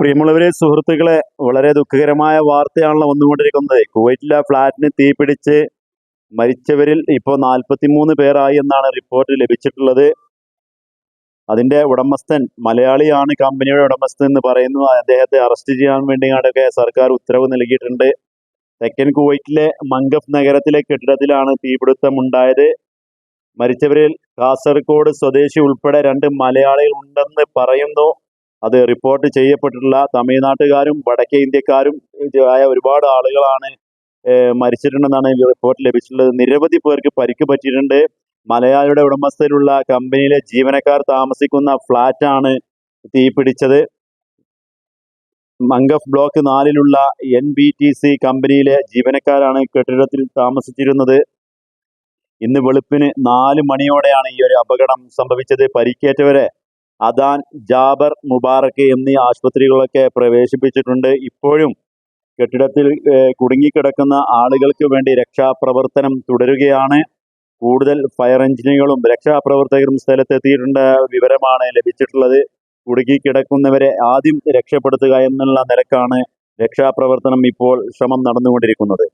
പ്രിയമുള്ളവരെ സുഹൃത്തുക്കളെ വളരെ ദുഃഖകരമായ വാർത്തയാണല്ലോ വന്നുകൊണ്ടിരിക്കുന്നത്. കുവൈറ്റിലെ ഫ്ലാറ്റിന് തീപിടിച്ച് മരിച്ചവരിൽ ഇപ്പോൾ നാൽപ്പത്തിമൂന്ന് പേരായി എന്നാണ് റിപ്പോർട്ട് ലഭിച്ചിട്ടുള്ളത്. അതിന്റെ ഉടമസ്ഥൻ മലയാളിയാണ് കമ്പനിയുടെ ഉടമസ്ഥൻ എന്ന് പറയുന്നു. അദ്ദേഹത്തെ അറസ്റ്റ് ചെയ്യാൻ വേണ്ടി വേണ്ടിയാണൊക്കെ സർക്കാർ ഉത്തരവ് നൽകിയിട്ടുണ്ട്. തെക്കൻ കുവൈറ്റിലെ മങ്കഫ് നഗരത്തിലെ കെട്ടിടത്തിലാണ് തീപിടുത്തം ഉണ്ടായത് മരിച്ചവരിൽ കാസർഗോഡ് സ്വദേശി ഉൾപ്പെടെ രണ്ട് മലയാളികൾ ഉണ്ടെന്ന് പറയുന്നു. അത് റിപ്പോർട്ട് ചെയ്യപ്പെട്ടിട്ടുള്ള തമിഴ്നാട്ടുകാരും വടക്കേ ഇന്ത്യക്കാരും ആയ ഒരുപാട് ആളുകളാണ് മരിച്ചിട്ടുണ്ടെന്നാണ് റിപ്പോർട്ട് ലഭിച്ചിട്ടുള്ളത്. നിരവധി പേർക്ക് പരിക്ക് പറ്റിയിട്ടുണ്ട്. മലയാളിയുടെ ഉടമസ്ഥയിലുള്ള കമ്പനിയിലെ ജീവനക്കാർ താമസിക്കുന്ന ഫ്ലാറ്റാണ് തീപിടിച്ചത്. മംഗഫ് ബ്ലോക്ക് നാലിലുള്ള എൻ ബി ടി സി കമ്പനിയിലെ ജീവനക്കാരാണ് കെട്ടിടത്തിൽ താമസിച്ചിരുന്നത്. ഇന്ന് വെളുപ്പിന് നാല് മണിയോടെയാണ് ഈ ഒരു അപകടം സംഭവിച്ചത്. പരിക്കേറ്റവരെ അദാൻ ജാബർ മുബാറക്ക് എന്നീ ആശുപത്രികളൊക്കെ പ്രവേശിപ്പിച്ചിട്ടുണ്ട്. ഇപ്പോഴും കെട്ടിടത്തിൽ കുടുങ്ങിക്കിടക്കുന്ന ആളുകൾക്ക് വേണ്ടി രക്ഷാപ്രവർത്തനം തുടരുകയാണ്. കൂടുതൽ ഫയർ എഞ്ചിനുകളും രക്ഷാപ്രവർത്തകരും സ്ഥലത്തെത്തിയിട്ടുണ്ട്. വിവരമാണ് ലഭിച്ചിട്ടുള്ളത്. കുടുങ്ങിക്കിടക്കുന്നവരെ ആദ്യം രക്ഷപ്പെടുത്തുക എന്നുള്ള നിലക്കാണ് രക്ഷാപ്രവർത്തനം ഇപ്പോൾ ശ്രമം നടന്നുകൊണ്ടിരിക്കുന്നത്.